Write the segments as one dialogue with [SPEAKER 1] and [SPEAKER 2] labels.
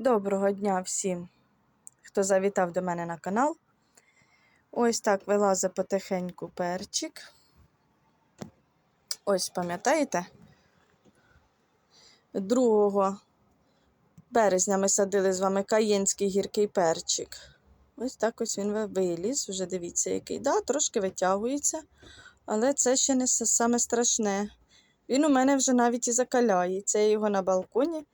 [SPEAKER 1] Доброго дня всім, хто завітав до мене на канал. Ось так вилазить потихеньку перчик. Ось, пам'ятаєте? 2 березня ми садили з вами каєнський гіркий перчик. Ось так ось він виліз. Вже дивіться, який. Да, трошки витягується, але це ще не саме страшне. Він у мене вже навіть і закаляється. Я його на балконі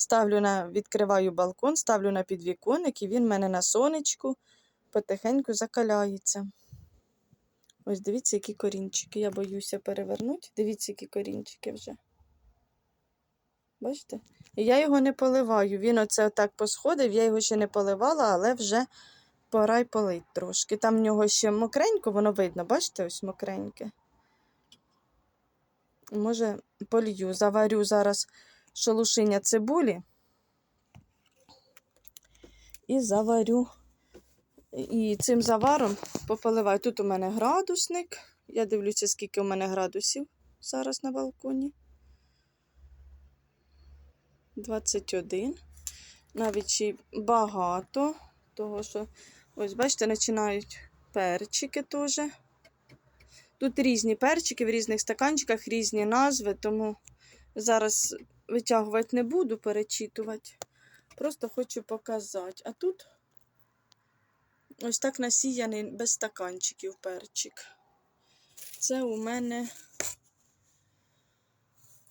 [SPEAKER 1] ставлю на, відкриваю балкон, ставлю на підвіконник, і він в мене на сонечку потихеньку закаляється. Ось дивіться, які корінчики. Я боюся перевернути. Дивіться, які корінчики вже. Бачите? І я його не поливаю. Він оце отак посходив, я його ще не поливала, але вже пора й полить трошки. Там в нього ще мокренько, воно видно, бачите, ось мокреньке. Може, полью, заварю зараз шелушиня цибулі і заварю. І цим заваром пополиваю. Тут у мене градусник. Я дивлюся, скільки у мене градусів зараз на балконі. 21. Навіть ще багато, того що, ось, бачите, починають перчики теж. Тут різні перчики в різних стаканчиках, різні назви, тому зараз витягувати не буду, перечитувати. Просто хочу показати. А тут ось так насіяний без стаканчиків перчик. Це у мене.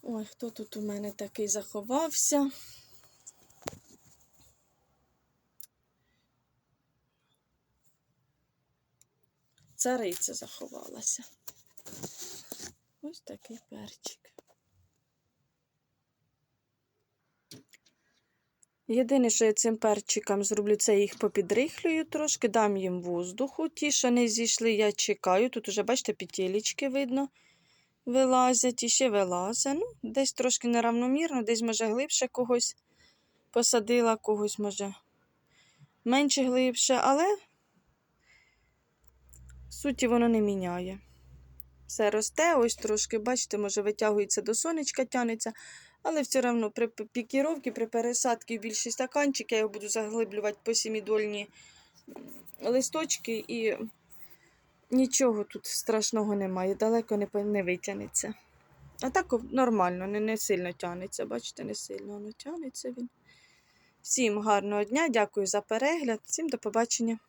[SPEAKER 1] Ой, хто тут у мене такий заховався? Цариця заховалася. Ось такий перчик. Єдине, що я цим перчикам зроблю, це їх попідрихлюю трошки, дам їм воздуху. Ті, що не зійшли, я чекаю. Тут уже, бачите, петелечки видно, вилазять і ще вилазять. Ну, десь трошки неравномірно, десь, може, глибше когось посадила, когось, може, менше глибше, але суті воно не міняє. Все росте, ось трошки, бачите, може, витягується до сонечка, тянеться. Але все одно при пікіровці, при пересадці в більший стаканчик, я його буду заглиблювати по сімідольні листочки і нічого тут страшного немає, далеко не, не витягнеться. А так нормально, не, не сильно тягнеться. Бачите, не сильно воно тягнеться він. Всім гарного дня, дякую за перегляд, всім до побачення.